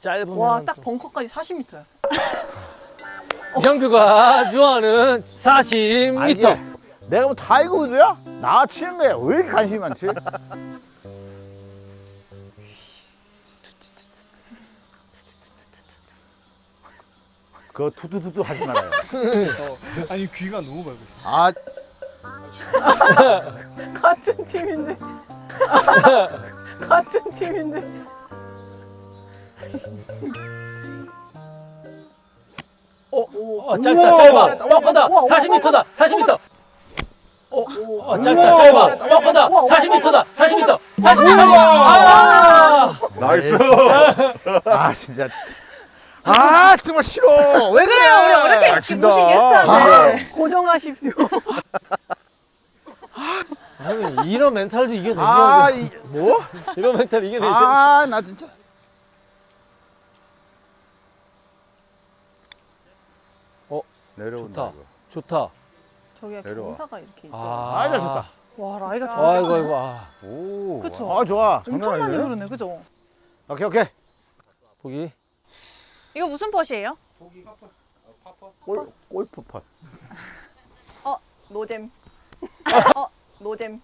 짧으면 와, 딱 벙커까지 40m야. 형규가 좋아하는 40m. 아니, 이게 내가 뭐 타이거 우즈야? 나 치는 거야. 왜 이렇게 관심이 많지? 그거 투투투투 하지 말아요. 아니 귀가 너무 밝고 아, 같은 팀인데. 같은 팀인데. 어, 오. 어, 짧다, 우와. 짧아. 뻑하다. 우와, 우와, 40m다. 40m. 어, 오. 어, 짧다, 우와. 짧아. 뻑하다. 우와, 우와, 40m다. 40m. 40m. 우와. 아! 나이스. 아 진짜. 아 정말 싫어. 왜 그래요? 우리 어렵게 잘 이렇게 친다. 모신 게스트한테 고정하십시오. 형님, 이런 멘탈도 이겨내죠. 아, 이, 뭐? 이런 멘탈 이겨내죠. 아, 나 진짜. 내려온다. 좋다. 좋다. 저기가 내려와. 경사가 이렇게 있죠. 아, 아이다 좋다. 와, 라이가 좋아. 아이고, 아이고, 아. 오. 그쵸. 아, 좋아. 엄청 많이 아니네. 흐르네, 그죠? 오케이, 오케이. 보기. 이거 무슨 펫이에요? 골, 골프 팟. 어, 노잼. 어, 노잼.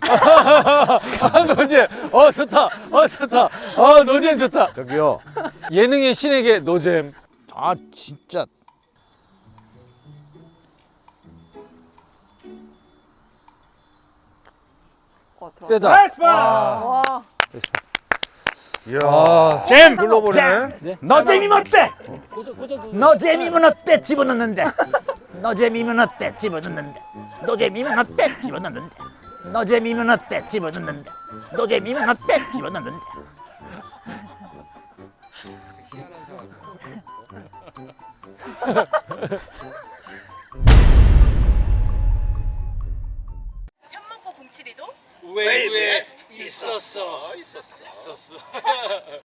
아, 노잼. 어, 좋다. 어, 좋다. 어, 노잼 좋다. 저기요. 예능의 신에게 노잼. 아, 진짜. 어, 들어. 세다. 와, 이야. 아, 잼 불러보네. 너 재미면 어때? 너 재미면 어때? 집어넣는데. 너 재미면 어때? 집어넣는데. 너 재미면 어때? 집어넣는데. 너 재미면 어때? 집어넣는데. 너 재미면 어때? 집어넣는데. 웨이 브에 있었어. 있었어. 있었어.